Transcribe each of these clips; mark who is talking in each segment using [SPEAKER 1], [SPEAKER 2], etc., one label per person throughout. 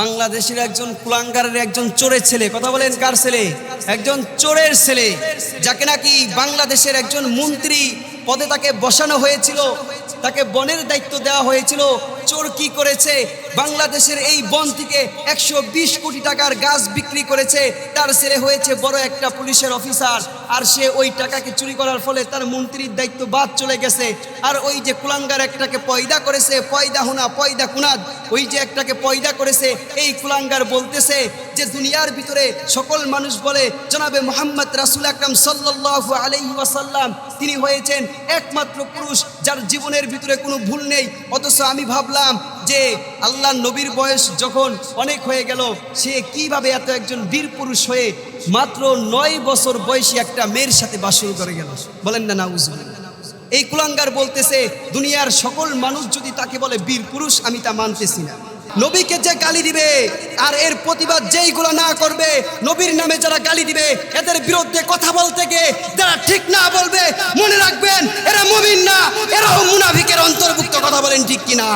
[SPEAKER 1] বাংলাদেশের একজন কুলাঙ্গারের একজন চোরের ছেলে। কথা বলেন কার ছেলে? একজন চোরের ছেলে, যাকে নাকি বাংলাদেশের একজন মন্ত্রী পদে তাকে বসানো হয়েছিল, তাকে বনের দায়িত্ব দেওয়া হয়েছিল। চোর কি করেছে? বাংলাদেশের এই বন থেকে একশো বিশ কোটি টাকার গাছ বিক্রি করেছে। তার ছেলে হয়েছে বড় একটা পুলিশের অফিসার। আর সে ওই টাকাকে চুরি করার ফলে তার মন্ত্রীর দায়িত্ব বাদ চলে গেছে। আর ওই যে কুলাঙ্গার একটাকে পয়দা করেছে, পয়দা হোনা, পয়দা কুনাদ, ওই যে একটাকে পয়দা করেছে, এই কুলাঙ্গার বলতেছে যে দুনিয়ার ভিতরে সকল মানুষ বলে, জনাবে মোহাম্মদ রাসুল আকরাম সাল্লাল্লাহু আলাইহি ওয়াসাল্লাম, তিনি হয়েছেন একমাত্র পুরুষ যার জীবনের ভিতরে কোনো ভুল নেই। অথচ আমি ভাবলাম যে আল্লাহ নবীর বয়স যখন অনেক হয়ে গেল, সে কীভাবে এত একজন বীর পুরুষ হয়ে মাত্র নয় বছর বয়সী একটা মেয়ের সাথে বাসর করে গেল? বলেন না না এই কুলাঙ্গার বলতেছে, দুনিয়ার সকল মানুষ যদি তাকে বলে বীর পুরুষ, আমি তা মানতেছি না। নবীকে যে গালি দিবে, আর এর প্রতিবাদ যেইগুলো না করবে, নবীর নামে যারা গালি দিবে, এদের বিরুদ্ধে কথা বলতে গিয়ে যারা ঠিক না বলবে, মনে রাখবেন, এরা মুমিন না, এরাও মুনাফিকের অন্তর্ভুক্ত, কথা বলেন ঠিক কিনা?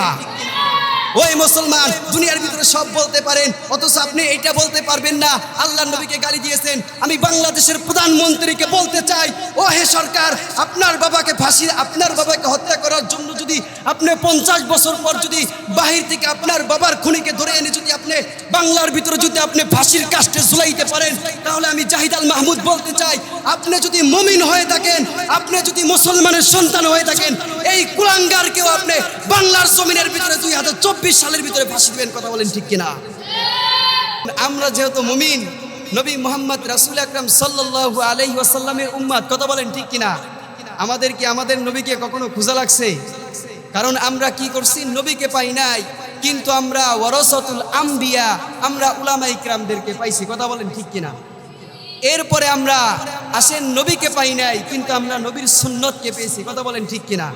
[SPEAKER 1] ওই মুসলমান, দুনিয়ার ভিতরে সব বলতে পারেন, অথচ আপনি এটা বলতে পারবেন না। আল্লাহ নবীকে গালি দিয়েছেন। আমি বাংলাদেশের প্রধানমন্ত্রীকে বলতে চাই, ও হে সরকার, আপনার বাবাকে ফাঁসি, আপনার বাবাকে হত্যা করার জন্য যদি আপনি পঞ্চাশ বছর পর যদি বাহির থেকে আপনার বাবার খুনিকে ধরে এনে যদি আপনি বাংলার ভিতরে যদি আপনি ফাঁসির কাস্টে ঝুলাইতে পারেন, তাহলে আমি জাহিদ আল মাহমুদ বলতে চাই, আপনি যদি মমিন হয়ে থাকেন, আপনি যদি মুসলমানের সন্তান হয়ে থাকেন, এই কুলাঙ্গারকেও আপনি বাংলার জমিনের ভিতরে দুই হাজার চব্বিশ সালের ভিতরে ফাঁসি দিবেন, কথা বলেন ঠিক কিনা? আমরা যেহেতু মুমিন, নবী মোহাম্মদ রাসুল আকরাম সাল্লাল্লাহু আলাইহি ওয়াসাল্লামের উম্মাদ, কথা বলেন ঠিক কিনা? আমাদের কি আমাদের নবীকে কখনো খোঁজা লাগছে? কারণ আমরা কি করছি? নবীকে পাই নাই। কিন্তু আমরা ওয়ারসাতুল আম্বিয়া, আমরা উলামা ইকরামদেরকে পাইছি। কথা বলেন ঠিক কিনা? এরপরে আমরা আসেন নবীকে পাই নাই, কিন্তু আমরা নবীর সুন্নতকে পেয়েছি। কথা বলেন ঠিক কিনা?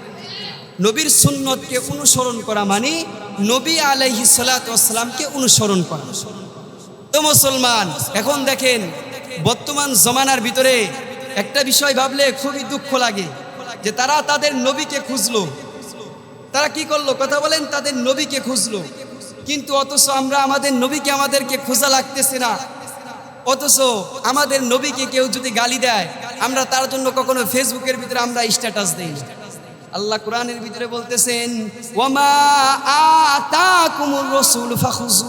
[SPEAKER 1] নবীর সুন্নতকে অনুসরণ করা মানে নবী আলাইহি সালাতামকে অনুসরণ করা। তো মুসলমান, এখন দেখেন বর্তমান জমানার ভিতরে একটা বিষয় ভাবলে খুবই দুঃখ লাগে যে তারা তাদের নবীকে খুঁজলো। তারা কি করল? কথা বলেন, তাদের নবীকে খুঁজলো। কিন্তু অথচ আমরা আমাদের নবীকে আমাদেরকে খোঁজা লাগতেছে না। অথচ আমাদের নবীকে কেউ যদি গালি দেয়, আমরা তার জন্য কখনো ফেসবুকের ভিতরে আমরা স্ট্যাটাস দেই আল্লাহ কোরআনের ভিতরে বলতেছেন ওমা আতাকুমুর রাসূল ফাখুযু।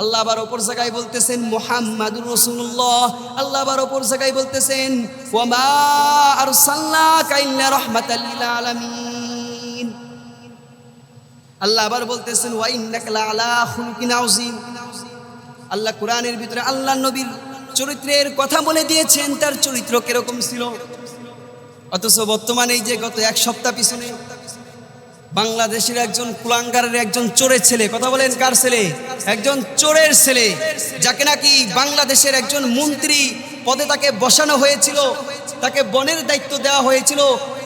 [SPEAKER 1] আল্লাহ আবার অপর জায়গায় বলতেছেন, মুহাম্মাদুর রাসূলুল্লাহ। আল্লাহ আবার অপর জায়গায় বলতেছেন ওমা আরসালনাকা ইল্লা রাহমাতাল লিল আলামিন। আল্লাহ আবার বলতেছেন আল্লাহ কোরআনের ভিতরে আল্লাহ নবীর চরিত্রের কথা বলে দিয়েছেন, তার চরিত্র কীরকম ছিল? অথচ বর্তমানে যে গত এক সপ্তাহ পিছনে বাংলাদেশের একজন কুলাঙ্গারের একজন চোরের ছেলে, কথা বলেন কার ছেলে? একজন চোরের ছেলে, যাকে নাকি বাংলাদেশের একজন মন্ত্রী পদে তাকে বসানো হয়েছিল, তাকে বনের দায়িত্ব দেওয়া হয়েছিল।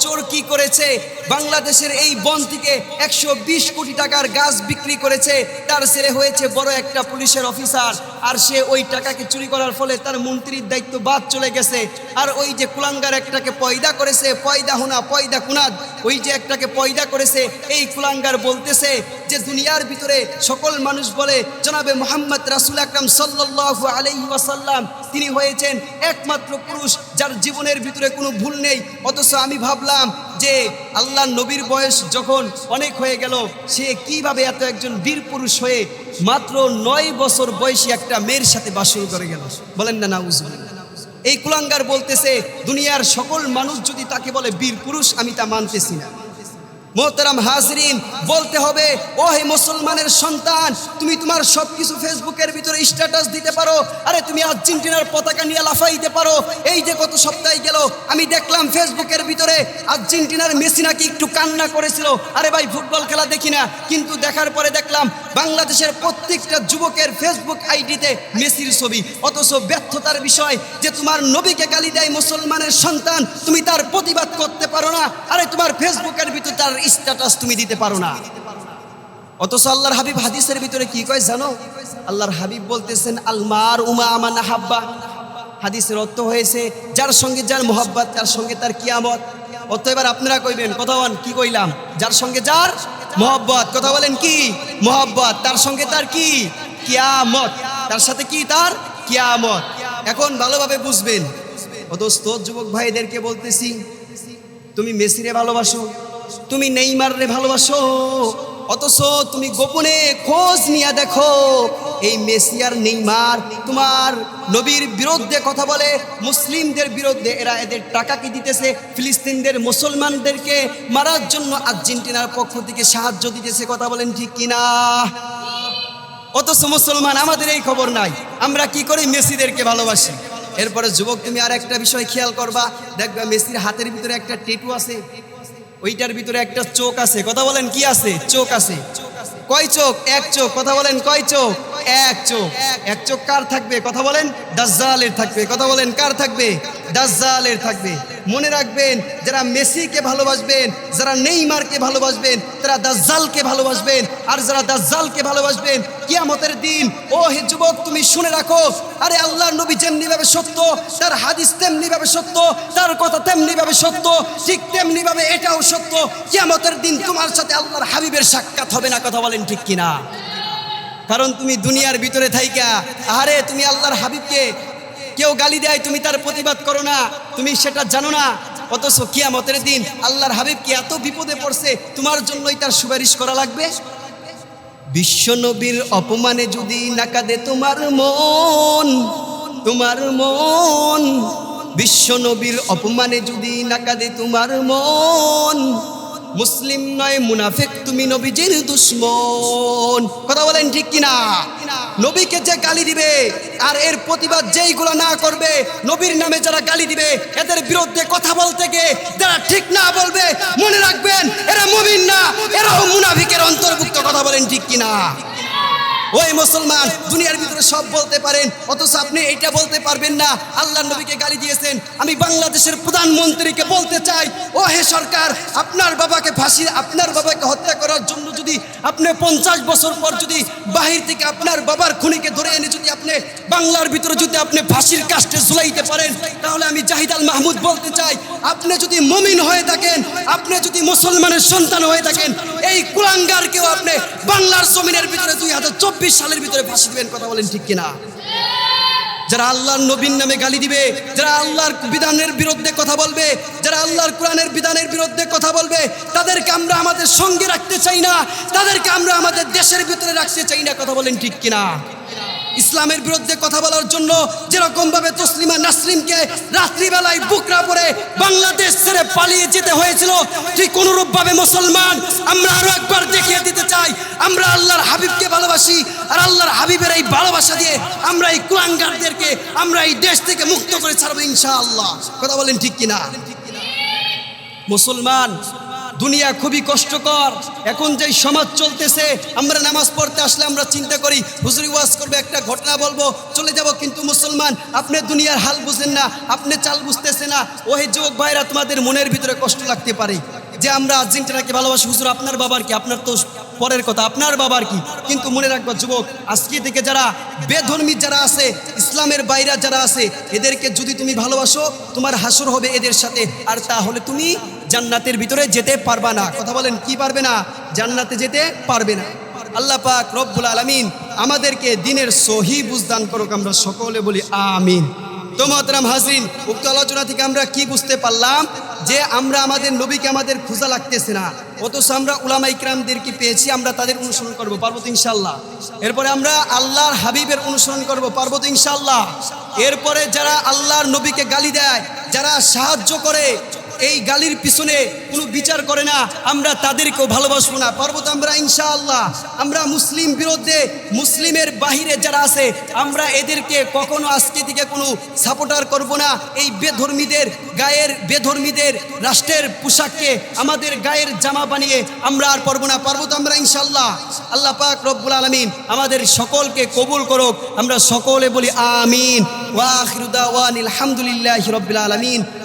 [SPEAKER 1] চোর কি করেছে? বাংলাদেশের এই বন থেকে একশো বিশ কোটি টাকার গাছ বিক্রি করেছে। তার ছেলে হয়েছে বড় একটা পুলিশের অফিসার। আর সে ওই টাকাকে চুরি করার ফলে তার মন্ত্রীর দায়িত্ব বাদ চলে গেছে। আর ওই যে কুলাঙ্গার একটাকে পয়দা করেছে, পয়দা হোনা, পয়দা কুনাদ, ওই যে একটাকে পয়দা করেছে, এই কুলাঙ্গার বলতেছে যে দুনিয়ার ভিতরে সকল মানুষ বলে, জনাবে মোহাম্মদ রাসুল আকরাম সাল্লাল্লাহু আলাইহি ওয়াসাল্লাম, তিনি হয়েছেন একমাত্র পুরুষ যার জীবনের ভিতরে কোনো ভুল নেই। অথচ আমি ভাবলাম যে আল্লাহ নবীর বয়স যখন অনেক হয়ে গেল, সে কীভাবে এত একজন বীর পুরুষ হয়ে মাত্র নয় বছর বয়সী একটা মেয়ের সাথে বাসর করে গেল? বলেন না না এই কুলাঙ্গার বলতেছে, দুনিয়ার সকল মানুষ যদি তাকে বলে বীর পুরুষ, আমি তা মানতেছি না। মোহতারাম হাজরিন, বলতে হবে ও হে মুসলমানের সন্তান, তুমি তোমার সব কিছু ফেসবুকের ভিতরে স্ট্যাটাস দিতে পারো। আরে তুমি আর্জেন্টিনার পতাকা নিয়ে লাফাইতে পারো। এই যে গত সপ্তাহে গেল, আমি দেখলাম ফেসবুকের ভিতরে আর্জেন্টিনার মেসি নাকি একটু কান্না করেছিল। আরে ভাই, ফুটবল খেলা দেখি না। কিন্তু দেখার পরে দেখলাম, বাংলাদেশের প্রত্যেকটা যুবকের ফেসবুক আইডিতে মেসির ছবি। অথচ ব্যর্থতার বিষয় যে তোমার নবীকে গালি দেয় মুসলমানের সন্তান, তুমি তার প্রতিবাদ করতে পারো না। আরে তোমার ফেসবুকের ভিতরে তার স্ট্যাটাস তুমি দিতে পারো না। অথচ আল্লাহর হাবিব হাদিসের ভিতরে কি কয় জানো? আল্লাহর হাবিব বলতেছেন আলমার উমা আমান হাব্বা হাদিসের অর্থ হয়েছে, যার সঙ্গে যার মোহাব্বত তার সঙ্গে তার কিয়ামত। অত এবার আপনারা কইবেন, কথা বলেন, কি কইলাম? যার সঙ্গে যার মোহব্বত, কথা বলেন কি? মোহব্বত, তার সঙ্গে তার কি? কিয়ামত। তার সাথে কি তার? কিয়ামত। এখন ভালোভাবে বুঝবেন। অদস্ত যুবক ভাইদেরকে বলতেছি, তুমি মেসিরে ভালোবাসো। তুমি নেইমাররে ভালোবাসো, অথচ তুমি গোপনে খোঁজ নিয়ে দেখো, এই মেসি আর নেইমার তোমার নবীর বিরুদ্ধে কথা বলে, মুসলিমদের বিরুদ্ধে এরা এদের টাকা কি দিতেছে, ফিলিস্তিনদের মুসলমানদেরকে মারার জন্য আর্জেন্টিনার পক্ষ থেকে সাহায্য দিতেছে কথা বলেন ঠিক কিনা? অথচ মুসলমান, আমাদের এই খবর নাই, আমরা কি করি মেসিদেরকে ভালোবাসি? এরপরে যুবক, তুমি আর একটা বিষয় খেয়াল করবা, দেখবা মেসির হাতের ভিতরে একটা টেটু আছে ওইটার ভিতরে একটা চোখ আছে। কথা বলেন, কি আছে? চোখ আছে। কয় চোখ? এক চোখ। কথা বলেন, কয় চোখ? এক চোখ। এক চোখ কার থাকবে? কথা বলেন, দাজ্জালের থাকবে। কথা বলেন, কার থাকবে? দাজ্জালের থাকবে। মনে রাখবেন, যারা মেসিকে ভালোবাসবেন, যারা নেইমারকে ভালোবাসবেন, তারা দাজ্জালকে ভালোবাসবেন। আর যারা দাজ্জালকে ভালোবাসবেন, কিয়ামতের দিন, ও হে যুবক, তুমি শুনে রাখো, আরে আল্লাহর নবী যেমনি ভাবে সত্য, তার হাদিস তেমনি ভাবে সত্য, তার কথা তেমনি ভাবে সত্য, ঠিক তেমনি ভাবে এটাও সত্য। কিয়ামতের দিন তোমার সাথে আল্লাহর হাবিবের সাক্ষাৎ হবে না, কথা বলেন ঠিক কিনা? কারণ তুমি দুনিয়ার ভিতরে থাইকা। আরে তুমি আল্লাহর হাবিবকে কেউ গালি দেয়, তুমি তার প্রতিবাদ করো না। তুমি সেটা জানো না। অথচ কিয়ামতের দিন আল্লাহর হাবিব কি এত বিপদে পড়ছে, তোমার জন্যই তার সুপারিশ করা লাগবে? বিশ্ব নবীর অপমানে যদি নাকাদে তোমার মন তোমার মন। বিশ্ব নবীর অপমানে যদি নাকাদে তোমার মন মুসলিম নয়, মুনাফেক, তুমি নবীজির দুশ্মন। কথা বলেন ঠিক কিনা? নবীকে যে গালি দিবে, আর এর প্রতিবাদ যেইগুলো না করবে, নবীর নামে যারা গালি দিবে, এদের বিরুদ্ধে কথা বলতে গিয়ে যারা ঠিক না বলবে, মনে রাখবেন, এরা মুমিন না, এরাও মুনাফিকের অন্তর্ভুক্ত। কথা বলেন ঠিক কিনা? ওই মুসলমান, দুনিয়ার ভিতরে সব বলতে পারেন, অথচ আপনি এটা বলতে পারবেন না। আল্লাহ নবীকে গালি দিয়েছেন। আমি বাংলাদেশের প্রধানমন্ত্রীকে বলতে চাই, ও হে সরকার, আপনার বাবাকে ফাঁসি, আপনার বাবাকে হত্যা করার জন্য যদি আপনি পঞ্চাশ বছর পর যদি বাহির থেকে আপনার বাবার খুনিকে ধরে এনে যদি আপনি বাংলার ভিতরে যদি আপনি ফাঁসির কাস্টে ঝুলাইতে পারেন, তাহলে আমি জাহিদ আল মাহমুদ বলতে চাই, আপনি যদি মমিন হয়ে থাকেন, আপনি যদি মুসলমানের সন্তান হয়ে থাকেন, এই কুলাঙ্গারকেও আপনি বাংলার জমিনের ভিতরে দুই হাজার চব্বিশ সালের ভিতরে ফাঁসি দিবেন কথা বলেন ঠিক কিনা? যারা আল্লাহর নবীন নামে গালি দিবে, যারা আল্লাহর বিধানের বিরুদ্ধে কথা বলবে, যারা আল্লাহর কোরআনের বিধানের বিরুদ্ধে কথা বলবে, তাদেরকে আমরা আমাদের সঙ্গে রাখতে চাই না, তাদেরকে আমরা আমাদের দেশের ভিতরে রাখতে চাই না, কথা বলেন ঠিক কিনা? ইসলামের বিরুদ্ধে কথা বলার জন্য যেরকম ভাবে তসলিমা নাসরিনকে রাত্রিবেলায় বুকরা পরে বাংলাদেশ ছেড়ে পালিয়ে যেতে হয়েছিল, ঠিক অনুরূপ ভাবে মুসলমান, আমরা আরও একবার দেখিয়ে দিতে চাই, আমরা আল্লাহর হাবিবকে ভালোবাসি, আর আল্লাহর হাবিবের এই ভালোবাসা দিয়ে আমরা এই কুলাঙ্গারদেরকে আমরা এই দেশ থেকে মুক্ত করে ছাড়বো ইনশাআল্লাহ। কথা বলেন ঠিক কিনা? মুসলমান দুনিয়া খুবই কষ্টকর। এখন যেই সমাজ চলতেছে, আমরা নামাজ পড়তে আসলে আমরা চিন্তা করি, হুজুরি ওয়াজ করবে, একটা ঘটনা বলব, চলে যাব কিন্তু মুসলমান, আপনি দুনিয়ার হাল বুঝেন না, আপনি চাল বুঝতেছে না ওই যুবক ভাইরা, তোমাদের মনের ভিতরে কষ্ট লাগতে পারে। যে আমরা আর্জেন্টিনাকে ভালোবাসি, হুজুর, আপনার বাবার কি? আপনার তো পরের কথা, আপনার বাবার কি? কিন্তু মনে রাখবা যুবক, আজকে থেকে যারা বেধর্মী যারা আছে, ইসলামের বাইরা যারা আছে, এদেরকে যদি তুমি ভালোবাসো, তোমার হাসর হবে এদের সাথে, আর তাহলে তুমি জান্নাতের ভিতরে যেতে পারবা না। কথা বলেন, কি পারবে না? জান্নাতে যেতে পারবে না। আল্লাহ পাক রব্বুল আলামিন আমাদেরকে দিনের সহি বুঝদান করুক, আমরা সকলে বলি আমিন। তো মহতরাম হাজরিন, উক্ত আলোচনা থেকে আমরা কি বুঝতে পারলাম? যে আমরা আমাদের নবীকে আমাদের খোঁজা লাগতেছে না। অথচ আমরা উলামা ইকরামদেরকে পেয়েছি? আমরা তাদের অনুসরণ করব, পারব তো ইনশাল্লাহ এরপরে আমরা আল্লাহর হাবিবের অনুসরণ করব, পারব তো ইনশাল্লাহ এরপরে যারা আল্লাহর নবীকে গালি দেয়, যারা সাহায্য করে এই গালির পিছনে কোনো বিচার করে না, আমরা তাদেরকেও ভালোবাসবো না। পারব তো আমরা ইনশাআল্লাহ, আমরা মুসলিম বিরুদ্ধে মুসলিমের বাহিরে যারা আছে, আমরা এদেরকে কখনো আজকে থেকে কোনো সাপোর্টার করব না। এই বেধর্মীদের, গায়ের বেধর্মীদের রাষ্ট্রের পোশাককে, আমাদের গায়ের জামা বানিয়ে আমরা আর পারব না। পারব তো আমরা ইনশাআল্লাহ, আল্লাহ পাক রব্বুল আলমিন আমাদের সকলকে কবুল করুক। আমরা সকলে বলি আমিন। ওয়াখিরুদা ওয়ান আলহামদুলিল্লাহ রব্বুল আলমিন।